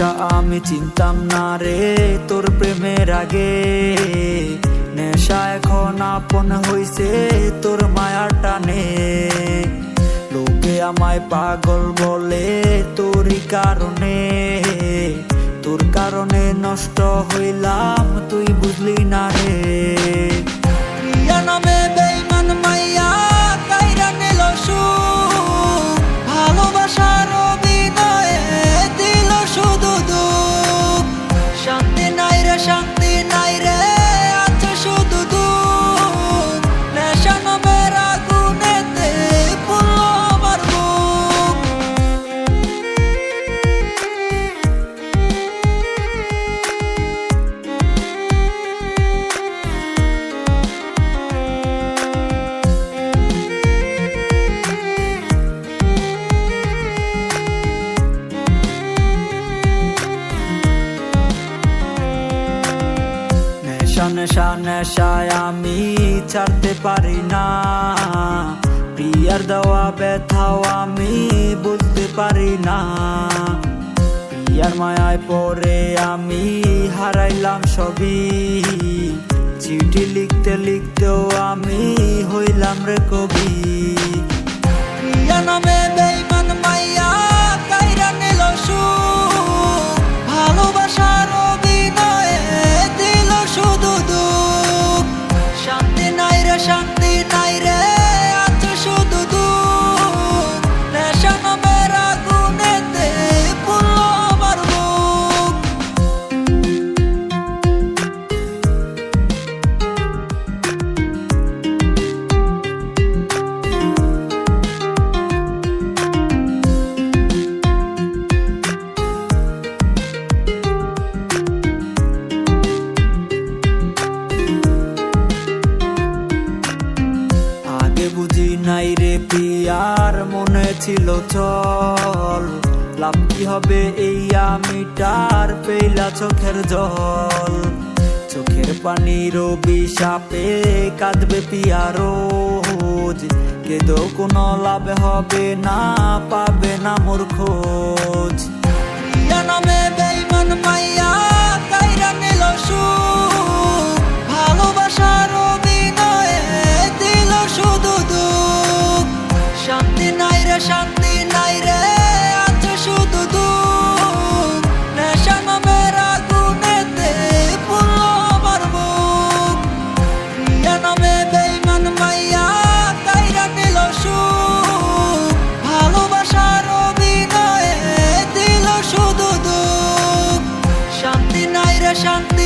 নেশা আমি চিনতাম না রে তোর প্রেমের আগে। নেশা এখন আপন হইছে তোর মায়ার টানে। লোকে আমায় পাগল বলে তোরই কারণে। তোর কারণে নষ্ট হইলাম, তুই বুঝলি না রে। নামে বেইমান মাইয়া। নেশা নেশা নেশায় আমি ছাড়তে পারি না। প্রিয়ার দেওয়া ব্যথাও আমি বুঝতে পারি না। প্রিয়ার মায়ায় পরে আমি হারাইলাম সবই। চিঠি লিখতে লিখতেও আমি হইলাম রে কবি। প্রিয়া নামে পিয়ার মনে ছিল চল লাভ কি হবে এই আমিটার পেইলা চোখের জল। চোখের পানির বিষাপে কাঁদবে পিয়া রোজ। কেদো কোনো লাভ হবে না, পাবে না মোর খোঁজ। নামে বেইমান মাইয়া শান্তি নাই রে, শান্তি নাই রে। আছে শুধু দুঃখ নেশা নামের আগুনেতে পুরো আমার বুক প্রিয়া নামে বেইমান মাইয়া কাইরা নিল সুখ। ভালোবাসার অভিনয়ে দিল শুধু দুঃখ শান্তি নাই রে, শান্তি